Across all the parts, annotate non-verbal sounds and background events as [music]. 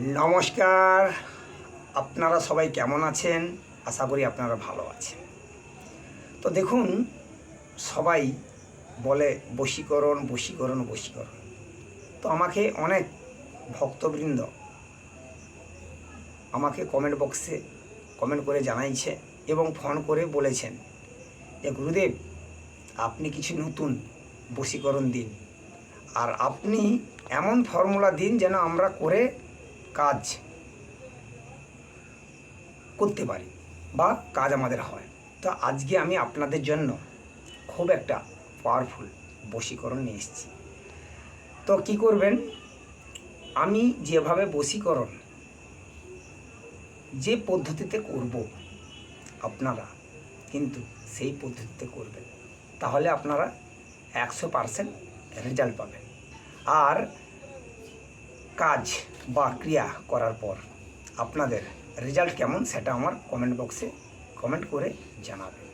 নমস্কার। আপনারা সবাই কেমন আছেন? আশা করি আপনারা ভালো আছেন। তো দেখুন, সবাই বলে বশীকরণ বশীকরণ বশীকরণ। তো আমাকে অনেক ভক্তবৃন্দ আমাকে কমেন্ট বক্সে কমেন্ট করে জানাইছে এবং ফোন করে বলেছেন যে, গুরুদেব, আপনি কিছু নতুন বশীকরণ দিন। আর আপনি এমন ফর্মুলা দিন যেন আমরা করে কাজ করতে পারি বা কাজ আমাদের হয়। তো আজকে আমি আপনাদের জন্য খুব একটা পাওয়ারফুল বশীকরণ নিয়ে এসেছি। তো কি করবেন? আমি যেভাবে বশীকরণ যে পদ্ধতিতে করব আপনারা কিন্তু সেই পদ্ধতিতে করবেন। তাহলে আপনারা একশো পারসেন্ট রেজাল্ট পাবেন। আর কাজ বা ক্রিয়া করার পর আপনাদের রেজাল্ট কেমন সেটা আমার কমেন্ট বক্সে কমেন্ট করে জানাবেন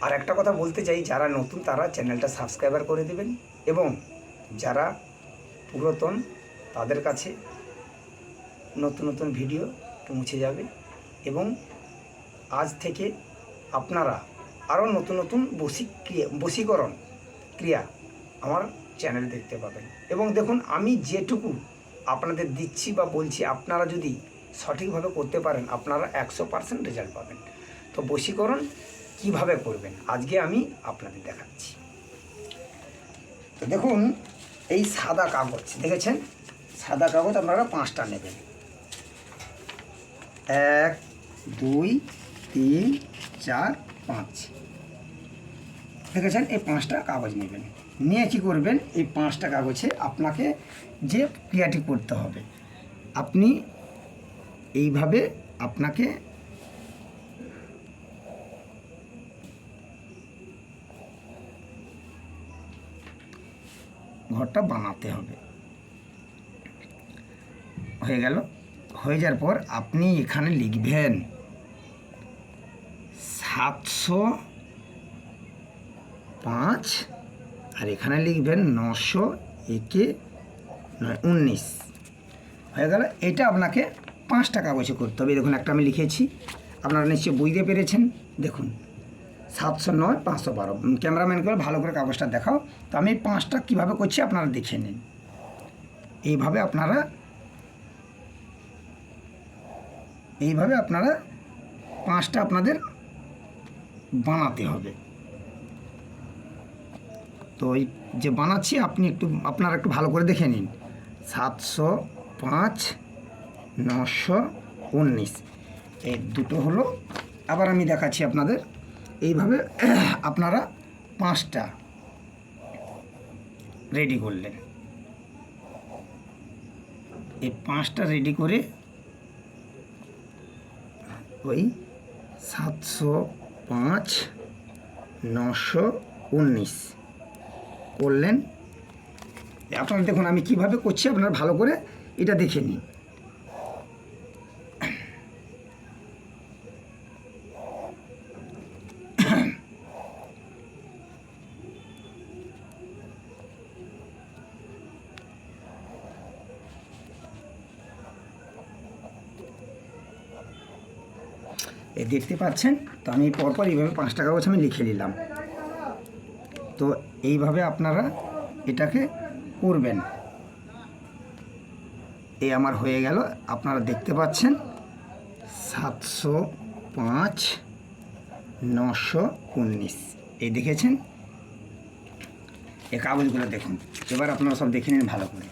আর একটা কথা বলতে চাই, যারা নতুন তারা চ্যানেলটা সাবস্ক্রাইবার করে দেবেন এবং যারা পুরাতন তাদের কাছে নতুন নতুন ভিডিও পৌঁছে যাবে এবং আজ থেকে আপনারা আরও নতুন নতুন বসি ক্রিয়া বশীকরণ ক্রিয়া আমার চ্যানেল দেখতে পাবেন। এবং দেখুন, আমি যেটুকু আপনাদের দিচ্ছি বা বলছি, আপনারা যদি সঠিকভাবে করতে পারেন, আপনারা একশো পার্সেন্ট রেজাল্ট পাবেন। তো বশীকরণ কীভাবে করবেন? আজকে আমি আপনাদের দেখাচ্ছি। তো দেখুন, এই সাদা কাগজ, দেখেছেন? সাদা কাগজ আপনারা পাঁচটা নেবেন। এক, দুই, তিন, চার, পাঁচ। দেখেছেন? এই পাঁচটা কাগজ নেবেন। নিয়ে কী করবেন? এই পাঁচটা কাগজে আপনাকে যে ক্রিয়াটি করতে হবে। আপনি এইভাবে আপনাকে ঘরটা বানাতে হবে। হয়ে গেল। হয়ে যাওয়ার পর আপনি এখানে লিখবেন সাতশো পাঁচ আর এখানে লিখবেন নশো একে নয়, উনিশ। হয়ে গেল, এটা আপনাকে পাঁচটা কাগজে করতে হবে। দেখুন, একটা আমি লিখেছি। আপনারা নিশ্চয়ই বুঝতে পেরেছেন। দেখুন, সাতশো নয়, পাঁচশো বারো। ক্যামেরাম্যান করে ভালো করে কাগজটা দেখাও। তো আমি পাঁচটা কীভাবে করছি আপনারা দেখে নিন। এইভাবে আপনারা এইভাবে আপনারা পাঁচটা আপনাদের বানাতে হবে। তো এই যে বানাচ্ছি, আপনি একটু, আপনারা একটু ভালো করে দেখে নিন। সাতশো পাঁচ, নশো উনিশ। এই দুটো হলো, আবার আমি দেখাচ্ছি আপনাদের। এইভাবে [clears throat] আপনারা পাঁচটা রেডি করলেন। এই পাঁচটা রেডি করে ওই সাতশো পাঁচ, নশো উনিশ। করলেন। আপনারা দেখুন, আমি কীভাবে করছি, আপনারা ভালো করে এটা দেখে নিন। দেখতে পাচ্ছেন? তো আমি পরপর এইভাবে পাঁচটা কাগজ আমি লিখে নিলাম। তো এইভাবে আপনারা এটাকে করবেন। এই আমার হয়ে গেল। আপনারা দেখতে পাচ্ছেন, সাতশো পাঁচ, নশো উনিশ। এই দেখেছেন? এই কাগজগুলো দেখুন। এবার আপনারা সব দেখে নিন ভালো করে।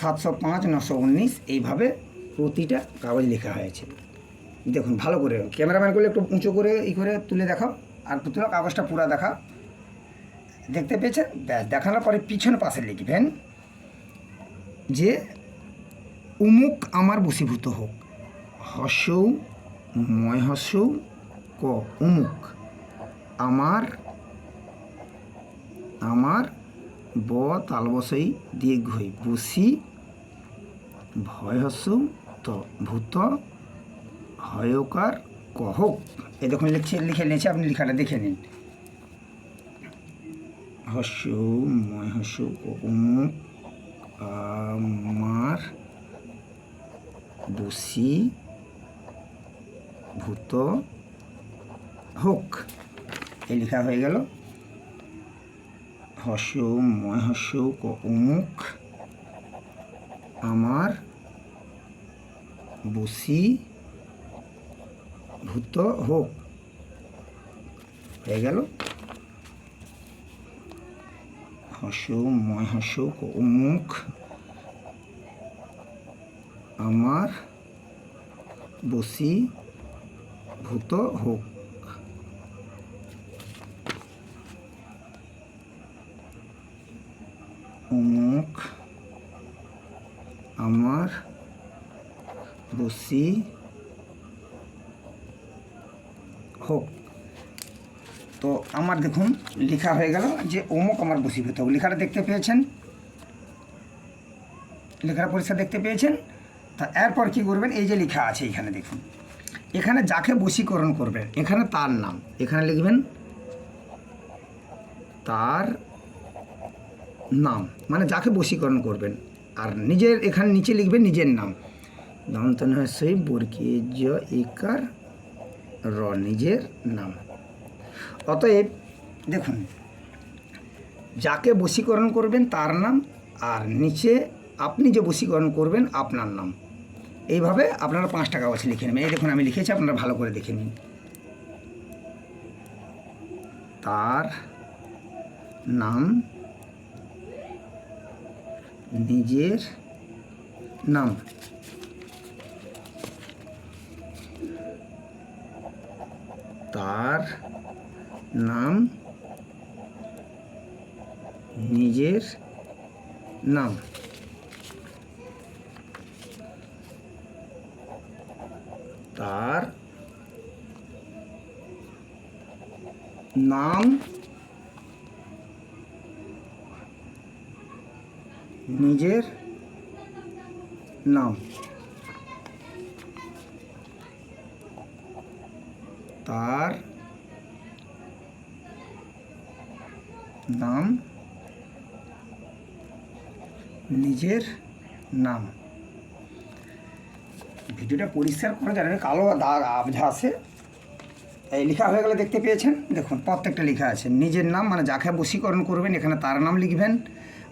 সাতশো পাঁচ, নশো উনিশ, এইভাবে প্রতিটা কাগজ লেখা হয়েছে। দেখুন, ভালো করে। ক্যামেরাম্যানগুলো একটু উঁচু করে, ই করে তুলে দেখাও। আর তুলো কাগজটা পুরো দেখাও। দেখতে পেয়েছেন? দেখানোর পরে পিছন পাশে লিখবেন যে, উমুক আমার বসীভূত হোক। হসৌ ময় হসৌ ক, উমুক। আমার আমার ব তালবসই দীর্ঘই। বসি, ভয় হসৌ ত, ভূত, হয়কার কহক এই দেখুন, লিখছে, লিখে নিয়েছে, আপনি লেখাটা দেখে নিন। হস্য ময় হস্য আমার বসি ভূত। হোক, এ লেখা হয়ে গেল। হস ময় হস ক অমুক আমার বসি ভূত। হোক, হয়ে গেল। হস ময় হস ক অমুক আমার বসি ভূত হোক। অমুক আমার বসি হোক তো আমার দেখুন, লেখা হয়ে গেল যে অমুক আমার বসীভূত লেখাটা দেখতে পেয়েছেন? লেখাটা পরিষ্কার দেখতে পেয়েছেন? তা এরপর কি করবেন? এই যে লেখা আছে এখানে দেখুন। এখানে যাকে বশীকরণ করবেন, এখানে তার নাম। এখানে লিখবেন তার নাম। মানে যাকে বশীকরণ করবেন। আর নিজের এখানে নিচে লিখবেন নিজের নাম। দন্তন সেই বর্গীয় ইকার র, নিজের নাম। অতএব দেখুন, যাকে বশীকরণ করবেন তার নাম, আর নিচে আপনি যে বশীকরণ করবেন আপনার নাম। এইভাবে আপনারা পাঁচটা কাগজ লিখে নেবেন। এই দেখুন, আমি লিখেছি, আপনারা ভালো করে দেখে নিন। তার নাম, নিজের নাম। তার নাম নিজের নাম। তার নাম নিজের নাম। তার নাম। নিজের নাম। ভিডিওটা পরিষ্কার করে জানেন কালো দাগ আবঝা আছে। এই লেখা হয়ে গেলে দেখতে পেয়েছেন? দেখুন, প্রত্যেকটা লেখা আছে। নিজের নাম মানে যাকে বশীকরণ করবেন, এখানে তার নাম লিখবেন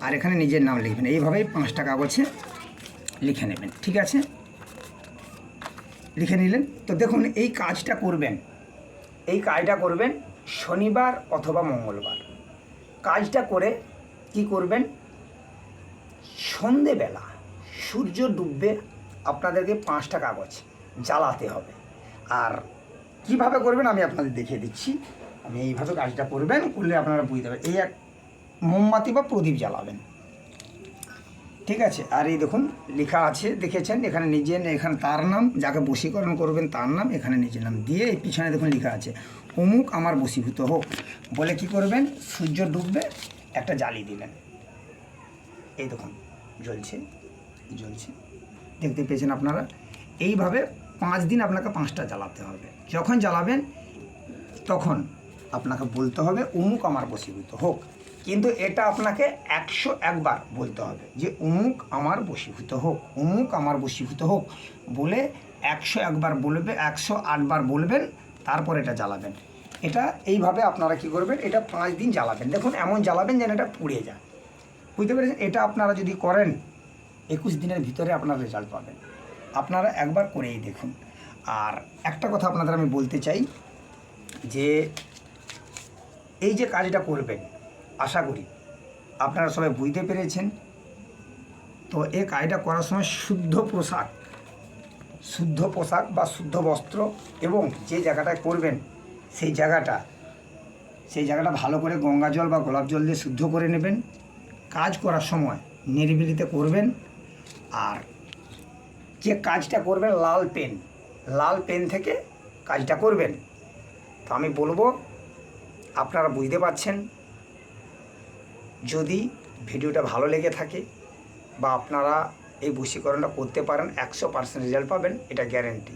আর এখানে নিজের নাম লিখবেন। এইভাবেই পাঁচটা কাগজে লিখে নেবেন, ঠিক আছে? লিখে নিলেন? তো দেখুন, এই কাজটা করবেন। এই কাজটা করবেন শনিবার অথবা মঙ্গলবার। কাজটা করে কি করবেন? সন্ধেবেলা সূর্য ডুববে, আপনাদেরকে পাঁচটা কাগজ জ্বালাতে হবে। আর কীভাবে করবেন আমি আপনাদের দেখিয়ে দিচ্ছি। আমি এইভাবে কাজটা করবেন, করলে আপনারা বুঝতে পারবেন। এই এক মোমবাতি বা প্রদীপ জ্বালাবেন। ঠিক আছে? আর এই দেখুন, লেখা আছে, দেখেছেন? এখানে নিজের এখানে তার নাম, যাকে বশীকরণ করবেন তার নাম, এখানে নিজের নাম দিয়ে এই পিছনে দেখুন লেখা আছে, অমুক আমার বশীভূত হোক। বলে কি করবেন? সূর্য ডুববে, একটা জালি দিবেন। এই দেখুন, জ্বলছে জ্বলছে। দেখতে পেয়েছেন আপনারা? এইভাবে পাঁচ দিন আপনাকে পাঁচটা জ্বালাতে হবে। যখন জ্বালাবেন, তখন আপনাকে বলতে হবে, অমুক আমার বশীভূত হোক। কিন্তু এটা আপনাকে একশো একবার বলতে হবে যে অমুক আমার বশীভূত হোক অমুক আমার বশীভূত হোক বলে একশো একবার বলবে, একশো আটবার বলবেন, তারপর এটা জ্বালাবেন। এটা এইভাবে আপনারা কি করবেন, এটা পাঁচ দিন জ্বালাবেন। দেখুন, এমন জ্বালাবেন যেন এটা পুড়ে যায়। বুঝতে পেরেছেন? এটা আপনারা যদি করেন, একুশ দিনের ভিতরে আপনারা রেজাল্ট পাবেন। আপনারা একবার করেই দেখুন। আর একটা কথা আপনাদের আমি বলতে চাই যে, এই যে কাজটা করবেন আশা করি আপনারা সবাই বুঝতে পেরেছেন। তো এই কাজটা করার সময় শুদ্ধ পোশাক শুদ্ধ পোশাক বা শুদ্ধ বস্ত্র এবং যে জায়গাটায় করবেন সেই জায়গাটা সেই জায়গাটা ভালো করে গঙ্গা জল বা গোলাপ জল দিয়ে শুদ্ধ করে নেবেন। কাজ করার সময় নিরিবিলিতে করবেন আর যে কাজটা করবেন লাল পেন লাল পেন থেকে কাজটা করবেন। তো আমি বলব, আপনারা বুঝতে পারছেন যদি ভিডিওটা ভালো লেগে থাকে বা আপনারা এই বশীকরণটা করতে পারেন, একশো পার্সেন্ট রেজাল্ট পাবেন, এটা গ্যারেন্টি